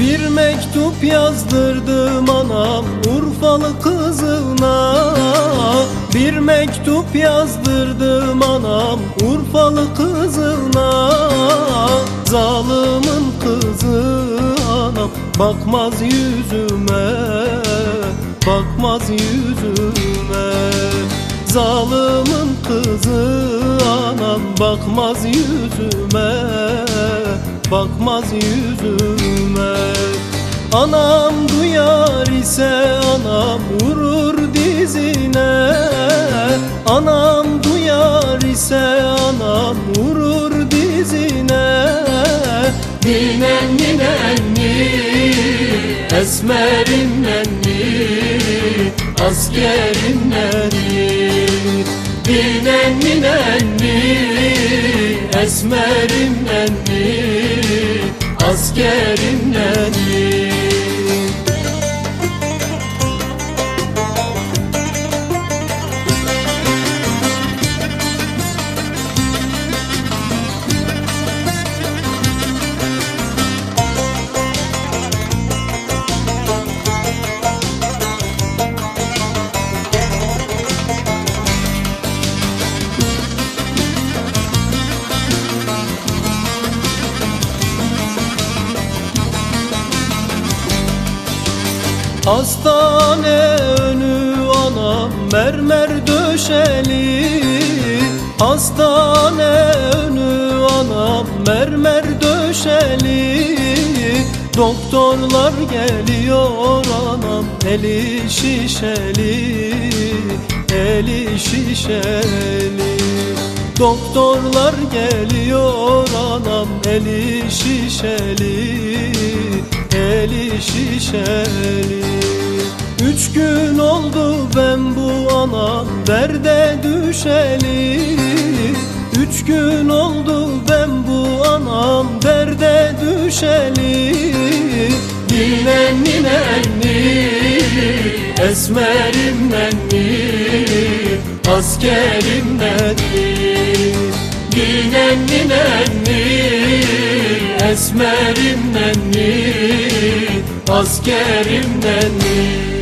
Bir mektup yazdırdım anam Urfalı kızına. Bir mektup yazdırdım anam Urfalı kızına. Zalimin kızı anam Bakmaz yüzüme Bakmaz yüzüme. Zalimin kızı anam Bakmaz yüzüme Bakmaz yüzüme. Anam duyar ise anam vurur dizine. Anam duyar ise anam vurur dizine. Ninen ninenni Esmerin nenni Askerin nenni Ninen ninenni Esmerin nenni Askerin Hastane önü anam mermer döşeli. Hastane önü anam mermer döşeli. Doktorlar geliyor anam eli şişeli. Eli şişeli. Doktorlar geliyor anam eli şişeli Eli şişeli. Üç gün oldu ben bu anam derde düşeli. Üç gün oldu ben bu anam derde düşeli. Ninen ninenni Esmerim nenni Askerim nenni Ninen ninenni Esmerim nenni Askerim nenni